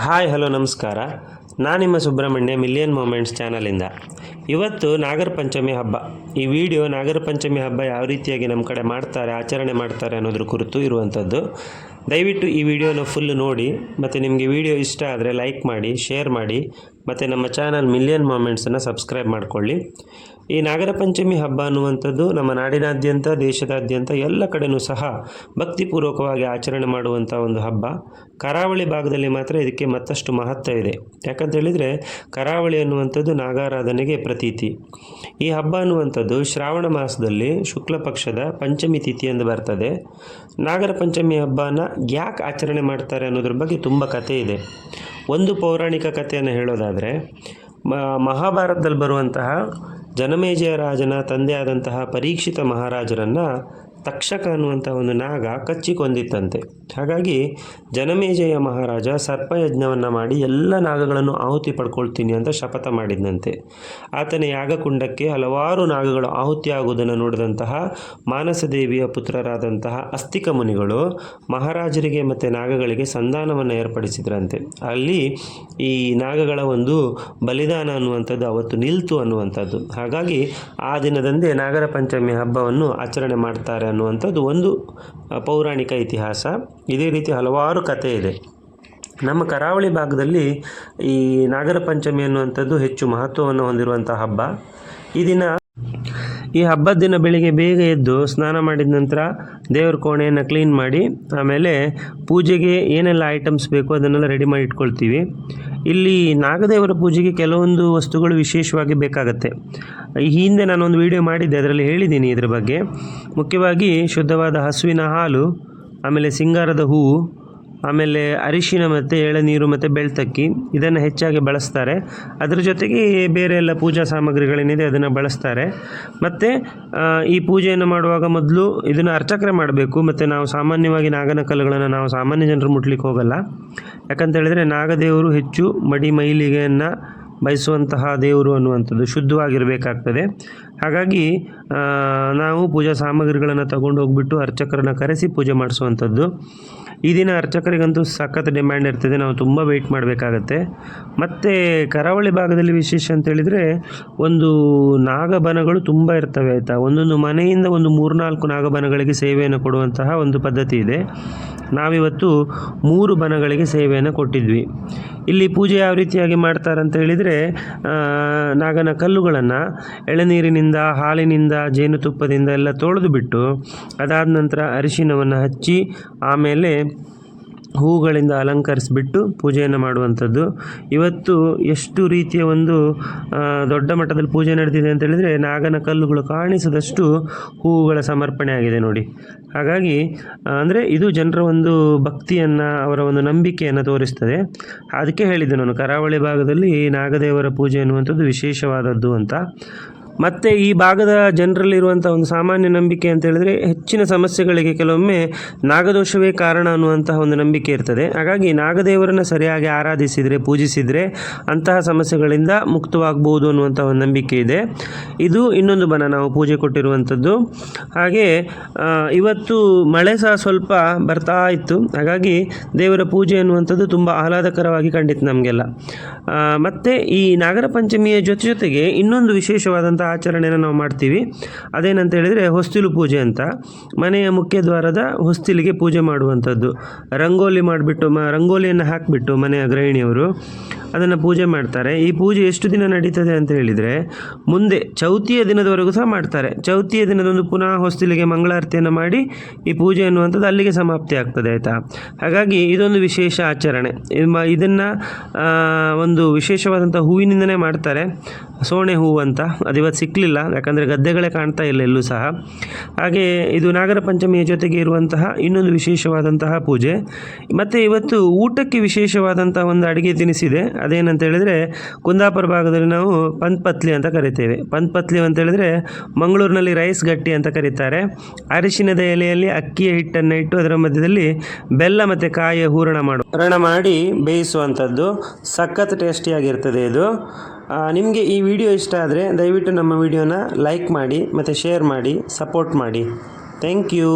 Hi, hello, ನಮಸ್ಕಾರ. ನಾನು ನಿಮ್ಮ ಸುಬ್ರಹ್ಮಣ್ಯ ಮಿಲಿಯನ್ ಮೂಮೆಂಟ್ಸ್ ಚಾನಲಿಂದ. ಇವತ್ತು ನಾಗರ ಪಂಚಮಿ ಹಬ್ಬ. ಈ ವಿಡಿಯೋ ನಾಗರ ಪಂಚಮಿ ಹಬ್ಬ ಯಾವ ರೀತಿಯಾಗಿ ನಮ್ಮ ಕಡೆ ಮಾಡ್ತಾರೆ, ಆಚರಣೆ ಮಾಡ್ತಾರೆ ಅನ್ನೋದ್ರ ಕುರಿತು ಇರುವಂಥದ್ದು ದಯವಿಟ್ಟು ಈ ವಿಡಿಯೋನ ಫುಲ್ ನೋಡಿ, ಮತ್ತು ನಿಮಗೆ ವಿಡಿಯೋ ಇಷ್ಟ ಆದರೆ ಲೈಕ್ ಮಾಡಿ ಶೇರ್ ಮಾಡಿ ಮತ್ತು ನಮ್ಮ ಚಾನಲ್ ಮಿಲಿಯನ್ ಮೂಮೆಂಟ್ಸನ್ನು ಸಬ್ಸ್ಕ್ರೈಬ್ ಮಾಡಿಕೊಳ್ಳಿ. ಈ ನಾಗರ ಪಂಚಮಿ ಹಬ್ಬ ಅನ್ನುವಂಥದ್ದು ನಮ್ಮ ನಾಡಿನಾದ್ಯಂತ, ದೇಶದಾದ್ಯಂತ ಎಲ್ಲ ಕಡೆಯೂ ಸಹ ಭಕ್ತಿಪೂರ್ವಕವಾಗಿ ಆಚರಣೆ ಮಾಡುವಂಥ ಒಂದು ಹಬ್ಬ. ಕರಾವಳಿ ಭಾಗದಲ್ಲಿ ಮಾತ್ರ ಇದಕ್ಕೆ ಮತ್ತಷ್ಟು ಮಹತ್ವ ಇದೆ. ಯಾಕಂತ ಹೇಳಿದರೆ ಕರಾವಳಿ ಅನ್ನುವಂಥದ್ದು ನಾಗಾರಾಧನೆಗೆ ಪ್ರತೀತಿ. ಈ ಹಬ್ಬ ಅನ್ನುವಂಥದ್ದು ಶ್ರಾವಣ ಮಾಸದಲ್ಲಿ ಶುಕ್ಲ ಪಕ್ಷದ ಪಂಚಮಿ ತಿಥಿ ಎಂದು ಬರ್ತದೆ. ನಾಗರ ಪಂಚಮಿ ಹಬ್ಬನ ಯಾಕೆ ಆಚರಣೆ ಮಾಡ್ತಾರೆ ಅನ್ನೋದ್ರ ಬಗ್ಗೆ ತುಂಬ ಕಥೆ ಇದೆ. ಒಂದು ಪೌರಾಣಿಕ ಕಥೆಯನ್ನು ಹೇಳೋದಾದರೆ ಮಹಾಭಾರತದಲ್ಲಿ ಬರುವಂತಹ ಜನಮೇಜಯ ರಾಜನ ತಂದೆಯಾದಂತಹ ಪರೀಕ್ಷಿತ ಮಹಾರಾಜರನ್ನು ತಕ್ಷಕ ಅನ್ನುವಂಥ ಒಂದು ನಾಗ ಕಚ್ಚಿ ಕೊಂದಿತ್ತಂತೆ ಹಾಗಾಗಿ ಜನಮೇಜಯ ಮಹಾರಾಜ ಸರ್ಪಯಜ್ಞವನ್ನು ಮಾಡಿ ಎಲ್ಲ ನಾಗಗಳನ್ನು ಆಹುತಿ ಪಡ್ಕೊಳ್ತೀನಿ ಅಂತ ಶಪಥ ಮಾಡಿದ್ನಂತೆ. ಆತನ ಯಾಗಕುಂಡಕ್ಕೆ ಹಲವಾರು ನಾಗಗಳು ಆಹುತಿಯಾಗುವುದನ್ನು ನೋಡಿದಂತಹ ಮಾನಸದೇವಿಯ ಪುತ್ರರಾದಂತಹ ಅಸ್ತಿಕ ಮುನಿಗಳು ಮಹಾರಾಜರಿಗೆ ಮತ್ತು ನಾಗಗಳಿಗೆ ಸಂಧಾನವನ್ನು ಏರ್ಪಡಿಸಿದ್ರಂತೆ. ಅಲ್ಲಿ ಈ ನಾಗಗಳ ಒಂದು ಬಲಿದಾನ ಅನ್ನುವಂಥದ್ದು ಅವತ್ತು ನಿಲ್ತು ಅನ್ನುವಂಥದ್ದು. ಹಾಗಾಗಿ ಆ ದಿನದಂದೇ ನಾಗರ ಪಂಚಮಿ ಹಬ್ಬವನ್ನು ಆಚರಣೆ ಮಾಡ್ತಾರೆ ಅನ್ನುವಂಥದ್ದು ಒಂದು ಪೌರಾಣಿಕ ಇತಿಹಾಸ. ಇದೇ ರೀತಿ ಹಲವಾರು ಕಥೆ ಇದೆ. ನಮ್ಮ ಕರಾವಳಿ ಭಾಗದಲ್ಲಿ ಈ ನಾಗರ ಪಂಚಮಿ ಅನ್ನುವಂಥದ್ದು ಹೆಚ್ಚು ಮಹತ್ವವನ್ನು ಹೊಂದಿರುವಂಥ ಹಬ್ಬ. ಈ ದಿನ ಈ ಹಬ್ಬದ ದಿನ ಬೆಳಿಗ್ಗೆ ಬೇಗ ಎದ್ದು ಸ್ನಾನ ಮಾಡಿದ ನಂತರ ದೇವ್ರ ಕೋಣೆಯನ್ನು ಕ್ಲೀನ್ ಮಾಡಿ, ಆಮೇಲೆ ಪೂಜೆಗೆ ಏನೆಲ್ಲ ಐಟಮ್ಸ್ ಬೇಕೋ ಅದನ್ನೆಲ್ಲ ರೆಡಿ ಮಾಡಿ ಇಟ್ಕೊಳ್ತೀವಿ. ಇಲ್ಲಿ ನಾಗದೇವರ ಪೂಜೆಗೆ ಕೆಲವೊಂದು ವಸ್ತುಗಳು ವಿಶೇಷವಾಗಿ ಬೇಕಾಗತ್ತೆ. ಈ ಹಿಂದೆ ನಾನೊಂದು ವಿಡಿಯೋ ಮಾಡಿದ್ದೆ, ಅದರಲ್ಲಿ ಹೇಳಿದ್ದೀನಿ ಇದ್ರ ಬಗ್ಗೆ. ಮುಖ್ಯವಾಗಿ ಶುದ್ಧವಾದ ಹಸುವಿನ ಹಾಲು, ಆಮೇಲೆ ಸಿಂಗಾರದ ಹೂವು ಆಮೇಲೆ ಅರಿಶಿನ ಮತ್ತು ಎಳನೀರು ಮತ್ತು ಬೆಳ್ತಕ್ಕಿ, ಇದನ್ನು ಹೆಚ್ಚಾಗಿ ಬಳಸ್ತಾರೆ. ಅದರ ಜೊತೆಗೆ ಬೇರೆ ಎಲ್ಲ ಪೂಜಾ ಸಾಮಗ್ರಿಗಳೇನಿದೆ ಅದನ್ನು ಬಳಸ್ತಾರೆ. ಮತ್ತು ಈ ಪೂಜೆಯನ್ನು ಮಾಡುವಾಗ ಮೊದಲು ಇದನ್ನು ಅರ್ಚಕರೆ ಮಾಡಬೇಕು. ಮತ್ತು ನಾವು ಸಾಮಾನ್ಯವಾಗಿ ನಾಗನ ಕಲ್ಲುಗಳನ್ನು ನಾವು ಸಾಮಾನ್ಯ ಜನರು ಮುಟ್ಲಿಕ್ಕೆ ಹೋಗಲ್ಲ. ಯಾಕಂತ ಹೇಳಿದರೆ ನಾಗದೇವರು ಹೆಚ್ಚು ಮಡಿ ಮೈಲಿಗೆಯನ್ನು ಬಯಸುವಂತಹ ದೇವರು ಅನ್ನುವಂಥದ್ದು ಶುದ್ಧವಾಗಿರಬೇಕಾಗ್ತದೆ. ಹಾಗಾಗಿ ನಾವು ಪೂಜಾ ಸಾಮಗ್ರಿಗಳನ್ನು ತಗೊಂಡು ಹೋಗ್ಬಿಟ್ಟು ಅರ್ಚಕರನ್ನು ಕರೆಸಿ ಪೂಜೆ ಮಾಡಿಸುವಂಥದ್ದು. ಈ ದಿನ ಅರ್ಚಕರಿಗಂತೂ ಸಖತ್ ಡಿಮ್ಯಾಂಡ್ ಇರ್ತದೆ. ನಾವು ತುಂಬ ವೆಯ್ಟ್ ಮಾಡಬೇಕಾಗತ್ತೆ. ಮತ್ತು ಕರಾವಳಿ ಭಾಗದಲ್ಲಿ ವಿಶೇಷ ಅಂತೇಳಿದರೆ ಒಂದು ನಾಗಬನಗಳು ತುಂಬ ಇರ್ತವೆ ಆಯಿತಾ. ಒಂದೊಂದು ಮನೆಯಿಂದ ಒಂದು ಮೂರ್ನಾಲ್ಕು ನಾಗಬನಗಳಿಗೆ ಸೇವೆಯನ್ನು ಕೊಡುವಂತಹ ಒಂದು ಪದ್ಧತಿ ಇದೆ. ನಾವಿವತ್ತು ಮೂರು ಬನಗಳಿಗೆ ಸೇವೆಯನ್ನು ಕೊಟ್ಟಿದ್ವಿ. ಇಲ್ಲಿ ಪೂಜೆ ಯಾವ ರೀತಿಯಾಗಿ ಮಾಡ್ತಾರೆ ಅಂತ ಹೇಳಿದರೆ ನಾಗನ ಕಲ್ಲುಗಳನ್ನು ಎಳನೀರಿನಿಂದ, ಹಾಲಿನಿಂದ, ಜೇನುತುಪ್ಪದಿಂದ ಎಲ್ಲ ತೊಳೆದು ಬಿಟ್ಟು ಅದಾದ ನಂತರ ಅರಿಶಿನವನ್ನು ಹಚ್ಚಿ ಆಮೇಲೆ ಹೂಗಳಿಂದ ಅಲಂಕರಿಸಿಬಿಟ್ಟು ಪೂಜೆಯನ್ನು ಮಾಡುವಂಥದ್ದು. ಇವತ್ತು ಎಷ್ಟು ರೀತಿಯ ಒಂದು ದೊಡ್ಡ ಮಟ್ಟದಲ್ಲಿ ಪೂಜೆ ನಡೆದಿದೆ ಅಂತ ಹೇಳಿದರೆ ನಾಗನ ಕಲ್ಲುಗಳು ಕಾಣಿಸದಷ್ಟು ಹೂವುಗಳ ಸಮರ್ಪಣೆ ಆಗಿದೆ ನೋಡಿ. ಹಾಗಾಗಿ ಅಂದರೆ ಇದು ಜನರ ಒಂದು ಭಕ್ತಿಯನ್ನು, ಅವರ ಒಂದು ನಂಬಿಕೆಯನ್ನು ತೋರಿಸ್ತದೆ. ಅದಕ್ಕೆ ಹೇಳಿದ್ದೆ ನಾನು, ಕರಾವಳಿ ಭಾಗದಲ್ಲಿ ನಾಗದೇವರ ಪೂಜೆ ಅನ್ನುವಂಥದ್ದು ವಿಶೇಷವಾದದ್ದು ಅಂತ. ಮತ್ತು ಈ ಭಾಗದ ಜನರಲ್ಲಿರುವಂಥ ಒಂದು ಸಾಮಾನ್ಯ ನಂಬಿಕೆ ಅಂತ ಹೇಳಿದ್ರೆ ಹೆಚ್ಚಿನ ಸಮಸ್ಯೆಗಳಿಗೆ ಕೆಲವೊಮ್ಮೆ ನಾಗದೋಷವೇ ಕಾರಣ ಅನ್ನುವಂತಹ ಒಂದು ನಂಬಿಕೆ ಇರ್ತದೆ. ಹಾಗಾಗಿ ನಾಗದೇವರನ್ನು ಸರಿಯಾಗಿ ಆರಾಧಿಸಿದರೆ, ಪೂಜಿಸಿದರೆ ಅಂತಹ ಸಮಸ್ಯೆಗಳಿಂದ ಮುಕ್ತವಾಗ್ಬೋದು ಅನ್ನುವಂಥ ಒಂದು ನಂಬಿಕೆ ಇದೆ. ಇದು ಇನ್ನೊಂದು ಬನ ನಾವು ಪೂಜೆ ಕೊಟ್ಟಿರುವಂಥದ್ದು ಹಾಗೆ ಇವತ್ತು ಮಳೆ ಸಹ ಸ್ವಲ್ಪ ಬರ್ತಾ ಇತ್ತು. ಹಾಗಾಗಿ ದೇವರ ಪೂಜೆ ಅನ್ನುವಂಥದ್ದು ತುಂಬ ಆಹ್ಲಾದಕರವಾಗಿ ಕಂಡಿತ್ತು ನಮಗೆಲ್ಲ. ಮತ್ತು ಈ ನಾಗರ ಪಂಚಮಿಯ ಜೊತೆ ಜೊತೆಗೆ ಇನ್ನೊಂದು ವಿಶೇಷವಾದಂಥ ಆಚರಣೆಯನ್ನು ನಾವು ಮಾಡ್ತೀವಿ. ಅದೇನಂತ ಹೇಳಿದರೆ ಹೊಸ್ತಿಲು ಪೂಜೆ ಅಂತ. ಮನೆಯ ಮುಖ್ಯ ದ್ವಾರದ ಹೊಸ್ತಿಲಿಗೆ ಪೂಜೆ ಮಾಡುವಂಥದ್ದು. ರಂಗೋಲಿ ಮಾಡಿಬಿಟ್ಟು ಮ, ರಂಗೋಲಿಯನ್ನು ಹಾಕಿಬಿಟ್ಟು ಮನೆಯ ಗೃಹಿಣಿಯವರು ಅದನ್ನು ಪೂಜೆ ಮಾಡ್ತಾರೆ. ಈ ಪೂಜೆ ಎಷ್ಟು ದಿನ ನಡೀತದೆ ಅಂತ ಹೇಳಿದರೆ ಮುಂದೆ ಚೌತಿಯ ದಿನದವರೆಗೂ ಸಹ ಮಾಡ್ತಾರೆ. ಚೌತಿಯ ದಿನದಂದು ಪುನಃ ಹೊಸ್ತಿಲಿಗೆ ಮಂಗಳಾರತಿಯನ್ನು ಮಾಡಿ ಈ ಪೂಜೆ ಅನ್ನುವಂಥದ್ದು ಅಲ್ಲಿಗೆ ಸಮಾಪ್ತಿ ಆಗ್ತದೆ ಆಯಿತಾ? ಹಾಗಾಗಿ ಇದೊಂದು ವಿಶೇಷ ಆಚರಣೆ. ಇದನ್ನು ಒಂದು ವಿಶೇಷವಾದಂಥ ಹೂವಿನಿಂದನೇ ಮಾಡ್ತಾರೆ. ಸೋಣೆ ಹೂವು ಅಂತ. ಅದು ಇವತ್ತು ಸಿಕ್ಕಲಿಲ್ಲ ಯಾಕಂದರೆ ಗದ್ದೆಗಳೇ ಕಾಣ್ತಾ ಇಲ್ಲ ಎಲ್ಲೂ ಸಹ. ಹಾಗೆ ಇದು ನಾಗರ ಪಂಚಮಿಯ ಜೊತೆಗೆ ಇರುವಂತಹ ಇನ್ನೊಂದು ವಿಶೇಷವಾದಂತಹ ಪೂಜೆ. ಮತ್ತು ಇವತ್ತು ಊಟಕ್ಕೆ ವಿಶೇಷವಾದಂಥ ಒಂದು ಅಡುಗೆ ತಿನಿಸಿದೆ. ಅದೇನಂತ ಹೇಳಿದರೆ ಕುಂದಾಪುರ ಭಾಗದಲ್ಲಿ ನಾವು ಪಂತ್ಪತ್ಲಿ ಅಂತ ಕರಿತೇವೆ. ಪಂತ್ಪತ್ಲಿ ಅಂತ ಹೇಳಿದರೆ ಮಂಗಳೂರಿನಲ್ಲಿ ರೈಸ್ ಗಟ್ಟಿ ಅಂತ ಕರೀತಾರೆ. ಅರಿಶಿನದ ಎಲೆಯಲ್ಲಿ ಅಕ್ಕಿಯ ಹಿಟ್ಟನ್ನು ಇಟ್ಟು ಅದರ ಮಧ್ಯದಲ್ಲಿ ಬೆಲ್ಲ ಮತ್ತು ಕಾಯಿಯ ಹೂರಣ ಮಾಡು ಹೂರಣ ಮಾಡಿ ಬೇಯಿಸುವಂಥದ್ದು. ಸಖತ್ ಟೇಸ್ಟಿಯಾಗಿರ್ತದೆ ಇದು. ನಿಮಗೆ ಈ ವಿಡಿಯೋ ಇಷ್ಟ ಆದರೆ ದಯವಿಟ್ಟು ನಮ್ಮ ವಿಡಿಯೋನ ಲೈಕ್ ಮಾಡಿ ಮತ್ತು ಶೇರ್ ಮಾಡಿ ಸಪೋರ್ಟ್ ಮಾಡಿ. Thank you